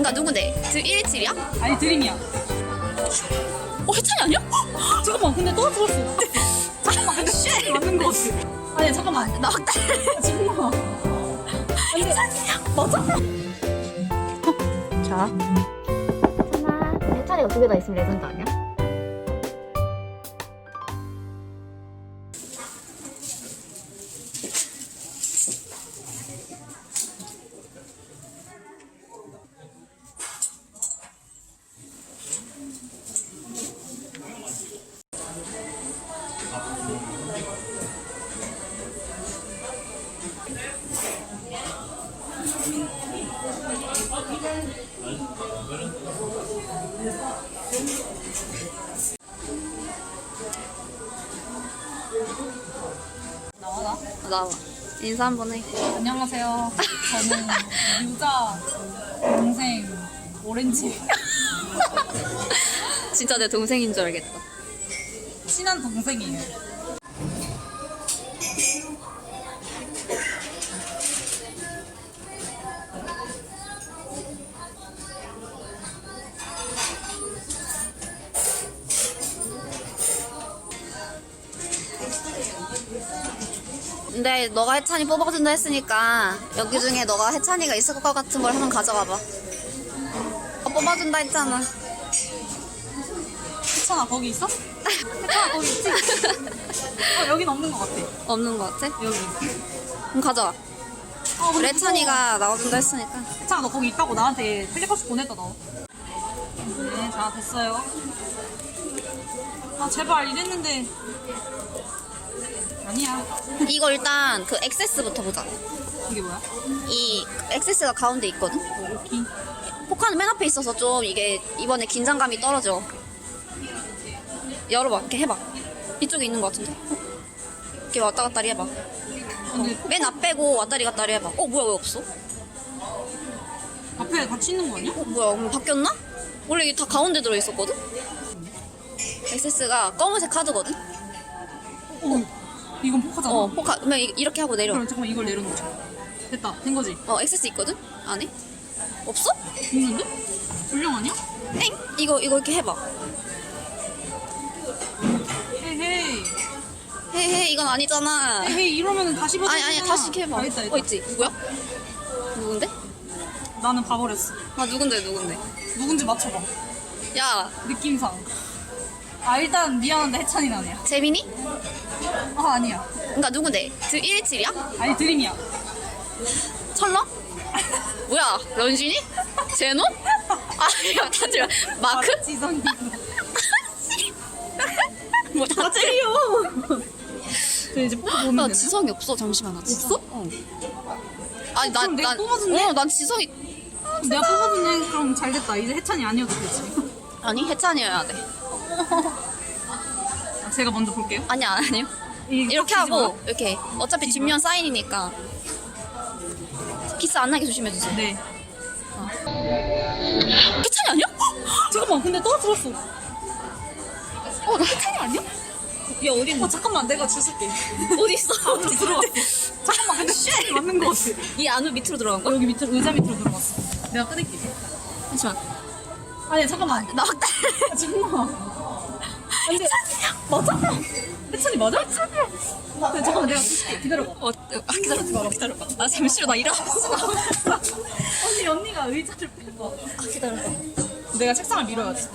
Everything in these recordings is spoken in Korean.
그러니까 누군데? 드 117이야? 아니 드림이야. 어 해찬이 아니야? 잠깐만 근데 또 들었어. 잠깐만 근데 쉣 맞는 거 같아. 아니 잠깐만 나 확대. 잠깐만. 아니 맞아? 자. 하나. 해찬이가 두 개 다 있으면 레전드 아니야? 나와. 인사 한번 해. 안녕하세요. 저는 유자 동생 오렌지 진짜 내 동생인 줄 알겠다. 친한 동생이에요. 근데 너가 해찬이 뽑아준다 했으니까 여기 중에 너가 해찬이가 있을 것 같은 걸 한번 가져가 봐. 어, 뽑아준다 했잖아. 해찬아 거기 있어? 해찬아 거기 있지? 어 여긴 없는 것 같아. 없는 것 같아? 여기. 그럼 가져와. 어, 근데 해찬이가 나와준다 했으니까. 무서워. 해찬아 너 거기 있다고 나한테 플리커스 보냈다 너. 네, 자 됐어요. 아 제발 이랬는데 아니야. 이거 일단 그 액세스부터 보자. 이게 뭐야? 이 액세스가 가운데 있거든? 오키. 포카는 맨 앞에 있어서 좀 이게 이번에 긴장감이 떨어져. 열어봐. 이렇게 해봐. 이쪽에 있는 것 같은데? 이렇게 왔다 갔다 해봐. 근데 맨앞 빼고 왔다리 갔다리 해봐. 어, 뭐야, 왜 없어? 앞에 같이 있는 거 아니야? 어, 뭐야, 오늘 바뀌었나? 원래 이게 다 가운데 들어있었거든? 액세스가 검은색 카드거든? 어. 이건 포카잖아. 어, 포카. 그러면 이- 이렇게 하고 내려. 그럼 잠깐만 이걸 내려놓자. 됐다. 된 거지? 어, 액세스 있거든? 안에? 없어? 있는데? 불량 아니야? 엥? 이거, 이거 이렇게 해봐. 헤헤이. 헤헤, 이건 아니잖아. 헤헤이 이러면은 다시 버튼 아니, 아니, 다시 이렇게 해봐. 다 했다, 했다. 어, 있지? 누구야? 누군데? 나는 봐버렸어. 아, 누군데, 누군데? 누군지 맞춰봐. 야, 느낌상. 아 일단 미안한데 해찬이 나네요. 재민이? 아 아니야. 그니까 누군데? 드 117이야? 아니 드림이야. 철러? 뭐야, 런쥔이? 제노? 아니야, 다들 마크? 아, 지성이. 뭐 다들이요? 저 이제 뽑아 보면 나 되나? 지성이 없어, 잠시만. 나 지성? 없어? 어. 아니, 난, 그럼 내가 난, 뽑아준대? 어, 난 지성이, 내가 뽑아주네. 그럼 잘 됐다. 이제 해찬이 아니어도 되지. 아니, 해찬이어야 돼. 아, 제가 먼저 볼게요. 아니야, 아니요. 이렇게 하고, 마. 이렇게. 어차피 뒷면 사인이니까. 키스 안 나게 조심해 주세요. 네. 해찬이 아니야? 잠깐만. 근데 또 들었어. 어, 나 해찬이 아니야? 야 어디 있어? 어 잠깐만 내가 주술게. 어디 있어? 안으로 들어왔어. 잠깐만 근데 쉣 맞는 거 같아. 이 안으로 밑으로 들어간 거야? 여기 밑으로 의자 밑으로 들어갔어. 내가 끊을게. 잠시만. 아니 잠깐만. 나 확대. 아, 잠깐만. 근데 맞아? 해찬이 맞아? 해찬이야. 네, 잠깐만 내가 주술게. 기다려봐. 어, 아, 기다려봐, 기다려봐. 아, 잠시만, 나 일어났어. 언니 언니가 의자를 빼봐. 아, 기다려봐. 내가 책상을 밀어야지.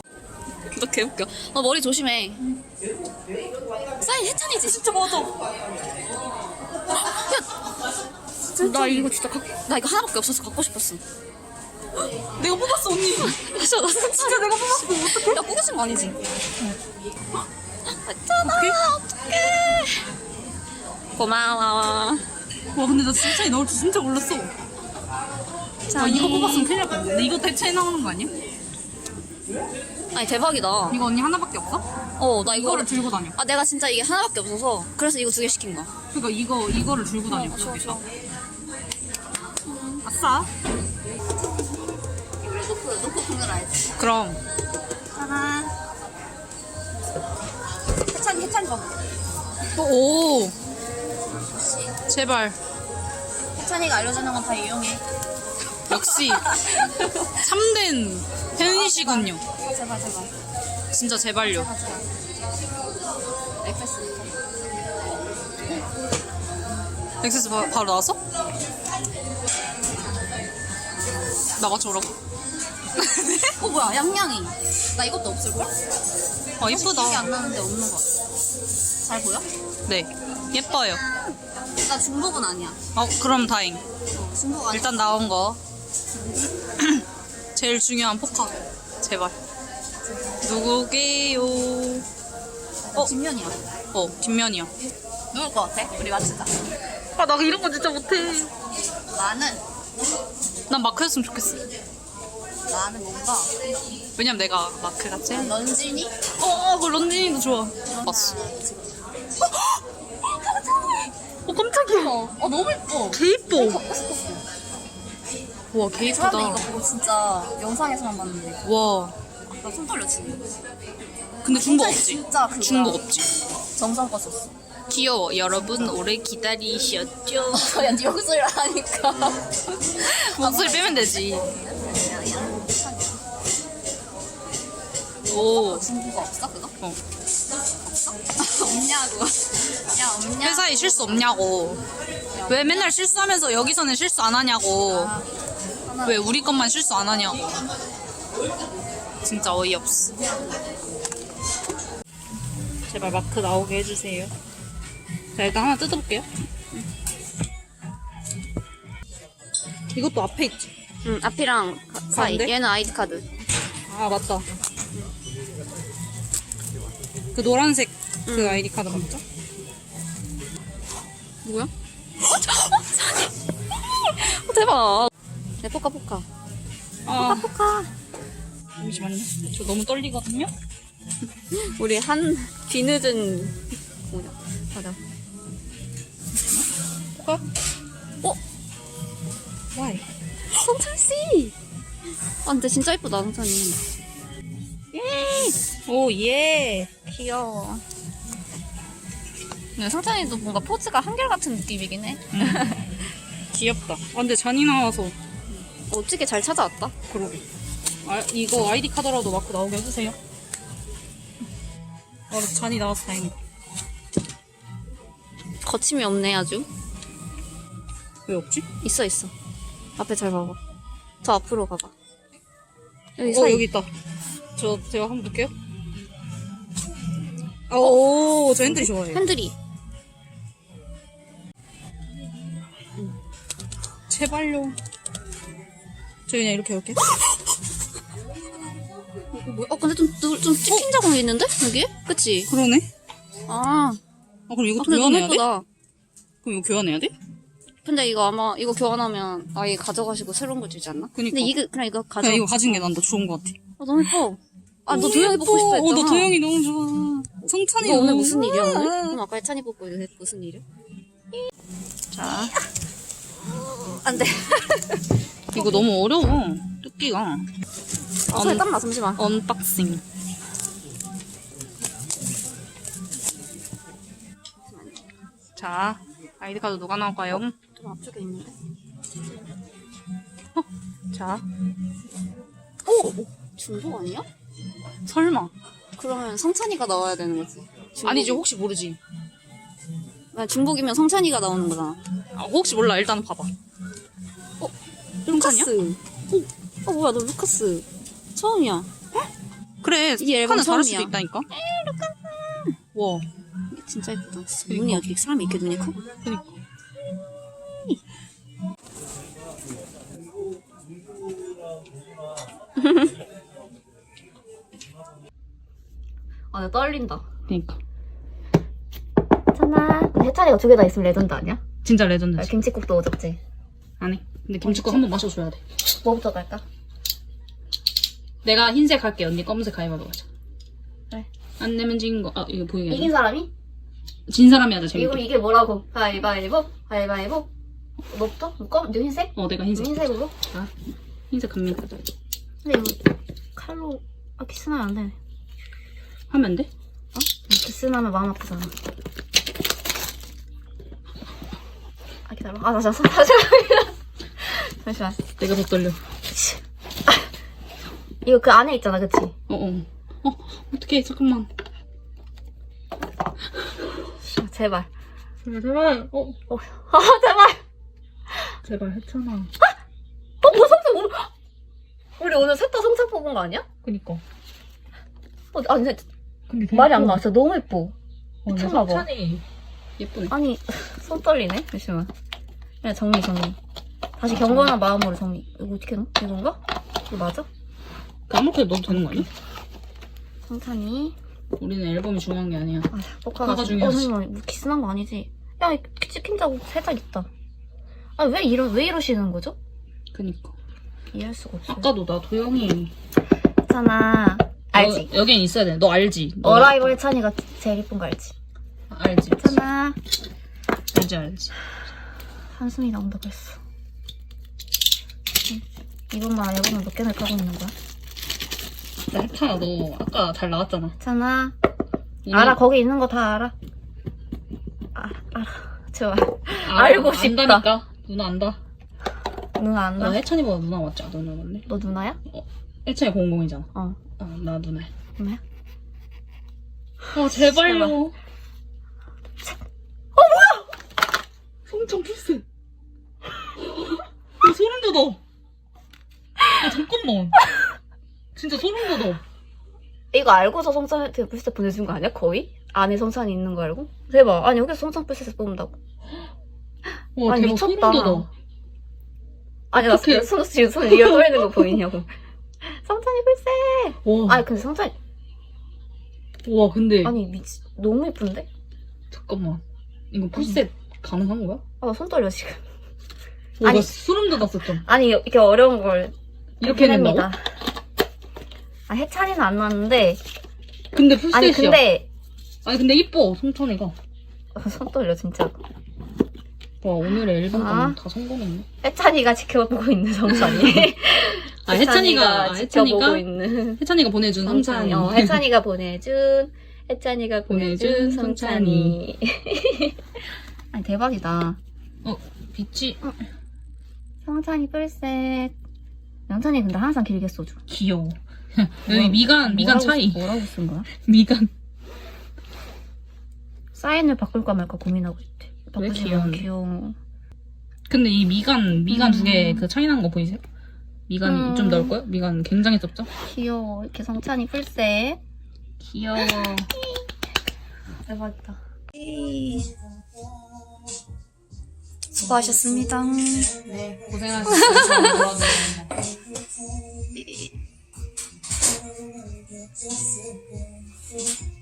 너 개웃겨. 너 머리 조심해. 사인 해찬이지? 진짜 맞아. 나 이거 진짜 갖, 나 이거 하나밖에 없어서 갖고 싶었어. 내가 뽑았어 언니. 진짜 나 진짜 진짜 내가 뽑았어. 어떡해? 야 꾸겨진 거 아니지? 했잖아. 어떡해. 고마워. 와 근데 나 진짜 넣을 줄 진짜 몰랐어. 아 이거 뽑았으면 큰일 날 뻔했네. 근데 이것도 해찬이 나오는 거 아니야? 아니 대박이다. 이거 언니 하나밖에 없어? 어, 나 이거 이거를 들고 다녀. 아 내가 진짜 이게 하나밖에 없어서 그래서 이거 두 개 시킨 거야. 그러니까 이거 이거를 들고 다녀. 여기서. 아싸. 놓고 보내놔야지. 그럼. 하나. 해찬이 해찬이 봐. 오. 제발. 해찬이가 알려주는 건 다 이용해. 역시 참된 팬이시군요. 제발 제발. 진짜 제발요. 엑세스. 엑세스 바, 바로 나왔어? 나 맞춰오라고? 어 뭐야 양양이. 나 이것도 없을 걸? 아 기억이 이쁘다. 안 나는데 없는 거. 같아. 잘 보여? 네 예뻐요. 나 중복은 아니야. 어 그럼 다행. 어, 중복 아니야. 일단 나온 거 제일 중요한 포카 제발. 누구게요? 어 뒷면이야. 어 뒷면이야. 누굴 것 같아? 우리 맞추자. 아 나 이런 거 진짜 못해. 나는 난 마크 였으면 좋겠어. 나는 뭔가 왜냐면 내가 마크 같지? 런쥔이? 어, 어, 그 런쥔이도 좋아. 봤어. 어, 깜짝이야. 어, 어 너무 예뻐. 개 이뻐. 와, 개 처음에 이거 이쁘다. 보고 진짜 영상에서만 봤는데 와. 나손 떨려 지금. 근데 중복 없지? 진짜 그거야. 중복 없지? 정성껏 썼어. 귀여워. 여러분, 오래 기다리셨죠? 야, 네 목소리를 하니까. 목소리 빼면 되지. 오. 중국어 없어 그거? 어. 없냐고. 야 없냐고. 회사에 실수 없냐고. 왜 맨날 실수하면서 여기서는 실수 안 하냐고. 하나 왜 우리 것만 실수 안 하냐고. 진짜 어이없어. 제발 마크 나오게 해주세요. 자, 일단 하나 뜯어볼게요. 이것도 앞에 있지. 응 앞이랑 가- 사이. 가운데? 얘는 아이디 카드. 아, 맞다. 그 노란색 그 아이디 카드 맞죠? 뭐야? 어, 저, 어, 사진. 어, 대박. 네, 포카 포카. 아, 포카. 잠시만요. 저 너무 떨리거든요? 우리 한 뒤늦은 뭐냐? 맞아. 포카? 어? 와이. 성찬 씨. 아 근데 진짜 예쁘다 성찬이. 예. 오, 예. 귀여워. 네, 성찬이도 뭔가 포즈가 한결같은 느낌이긴 해. 귀엽다. 아, 근데 잔이 나와서. 어떻게 잘 찾아왔다. 그러게. 아, 이거 아이디 카드라도 맞고 나오게 해주세요. 아, 잔이 나와서 다행이다. 거침이 없네 아주. 왜 없지? 있어 있어. 앞에 잘 봐봐. 더 앞으로 가봐. 여기 어, 사이. 여기 있다. 저, 제가 한번 볼게요. 오, 저 핸들이 좋아해요. 핸들이. 제발요. 저 그냥 이렇게 이렇게. 어, 뭐야? 어 근데 좀, 좀, 좀 찍힌 자국이 있는데? 여기? 그치? 그러네. 아, 아, 그럼 아 이것도 근데 너무 교환해야 돼? 예쁘다. 그럼 이거 교환해야 돼? 근데 이거 아마 이거 교환하면 아예 가져가시고 새로운 거 주지 않나? 그니까. 근데 이거 그냥 이거 가져. 그냥 이거 가진 게 난 더 좋은 것 같아. 아 너무 예뻐. 아 너 도영이. 뽑고 싶어 했잖아. 어, 나 도영이 너무 좋아. 성찬이 너 오늘 무슨 일이야 오늘? 그럼 아까 찬이 뽑고 이거 무슨 일이야? 자, 안 돼. 이거 너무 어려워. 뜯기가. 아, 손에 땀나 잠시만. 언박싱. 자, 아이디 카드 누가 나올까요? 좀 앞쪽에 있는데. 자, 오! 중복 아니야? 설마. 그러면 성찬이가 나와야 되는 거지. 중복이- 아니지, 혹시 모르지. 아, 중복이면 성찬이가 나오는 거잖아. 아, 혹시 몰라. 일단 봐봐. 루카스. 어, 어 뭐야 너 루카스. 처음이야. 그래, 이게 앨범 하나 다를 처음이야. 수도 있다니까. 와, 진짜 예쁘다. 눈이 어떻게 사람이 이렇게 눈이 커? 그니까. 아, 나 떨린다. 그니까. 참나. 해찬이가 두 개 다 있으면 레전드 아니야? 진짜 레전드지. 김치국도 오졌지. 안 해. 근데 김치국 한번 마셔줘야 돼. 뭐부터 갈까? 내가 흰색 할게. 언니 검은색 가위바위보 가자. 그래. 안 내면 진 거. 아, 이거 보이게. 이긴 사람이? 진 사람이 하자, 이거 재밌게. 이게 뭐라고? 가위바위보? 가위바위보? 너부터? 검? 너 흰색? 어, 내가 흰색. 흰색으로? 자, 흰색 갑니다. 근데 이거 칼로 아 키스나면 안 되네. 하면 안 돼? 키스나면 마음 아프잖아. 아 기다려. 아 다시 다시 다시. 잠시만. 내가 더 떨려. 이거 그 안에 있잖아, 그치? 어 어. 어, 어떡해, 잠깐만. 제발. 제발, 제발. 어, 어, 아, 제발. 제발 했잖아. 어, 뭐 성찬 오늘 우리 오늘 셋 다 성찬 뽑은 거 아니야? 그니까. 어, 아니 근데 되게 말이 안 예뻐. 나왔어. 너무 예뻐. 어, 내 미쳤나 봐. 성찬이 예쁘네. 아니 손 떨리네. 잠시만. 그냥 정리 정리. 다시 경건한 마음으로 정리. 이거 어떻게 넣어? 이건가? 이거 맞아? 그 아무렇게나 넣어도 되는 거 아니야? 성찬이. 우리는 앨범이 중요한 게 아니야. 아, 복화가 화가 지금- 어 중요하지. 잠깐만. 뭐 키스난 거 아니지? 야, 이 치킨 자국 살짝 있다. 아, 왜 이러 왜 이러시는 거죠? 그니까. 이해할 수가 없어요. 아까도 나 도영이. 있잖아. 알지? 너, 여긴 있어야 돼. 너 알지? 너 어라이벌 해찬이가 제일 예쁜 거 알지? 알지? 있잖아. 알지, 알지. 한숨이 나온다고 했어. 응. 이번만 앨범을 몇 개나 까고 있는 거야? 나 혜찬아, 너 아까 잘 나왔잖아. 있잖아. 오늘- 알아, 거기 있는 거 다 알아. 아, 알아. 제발. 아, 알고 싶다. 안다니까. 누나 안다. 누나 안다. 나 혜찬이보다 누나 맞지? 아, 누나 맞네. 너 누나야? 혜찬이 00이잖아. 어. 아, 나 누나. 누나야? 아, 제발요. 제발. 어, 뭐야! 성청 풀스. 야, 소름 돋아. 아, 잠깐만. 진짜 소름 돋아. 이거 알고서 성찬한테 풀셋 보내준 거 아니야? 거의? 안에 성찬이 있는 거 알고? 대박. 아니, 여기서 성찬 풀셋 뽑는다고. 와, 아니, 대박 미쳤다. 소름 돋아. 아니, 나 어떡해. 손, 지금 손 위에 떠있는 거 보이냐고. 풀셋! 와, 아니, 근데 성찬이, 와, 근데. 아니, 미치, 너무 예쁜데? 잠깐만. 이거 풀셋 가능한 거야? 아, 나손 떨려, 지금. 와, 아니. 나 소름 돋았어, 좀. 아니, 이렇게 어려운 걸 이렇게 된다고? 해냅니다. 아, 해찬이는 안 나왔는데. 근데 풀셋이야. 아니, 근데. 아니, 근데 이뻐, 성천이가. 아, 손 떨려, 진짜. 와, 오늘의 앨범 아. 다 성공했네. 해찬이가 지켜보고 있는 성찬이. 아, 혜찬이가, 아, 지켜보고 혜찬이가? 있는 혜찬이가 보내준 성찬이. 어, 해찬이가 보내준, 해찬이가 보내준 보내준 성찬이. 아니, 대박이다. 어, 빛이 성찬이 뿔셋. 영찬이 근데 항상 길게 써줘. 귀여워. 여기 미간, 미간 뭐라고 차이. 쓰- 뭐라고 쓴 거야? 미간. 사인을 바꿀까 말까 고민하고 있대. 왜. 귀여운데? 귀여워. 근데 이 미간, 미간 두개 음. 그 차이 난 거 보이세요? 미간이 음. 좀 넓고요? 미간 굉장히 좁죠? 귀여워. 이렇게 성찬이 뿔셋. 귀여워. 대박이다. 수고하셨습니다. 네, 고생하셨어요.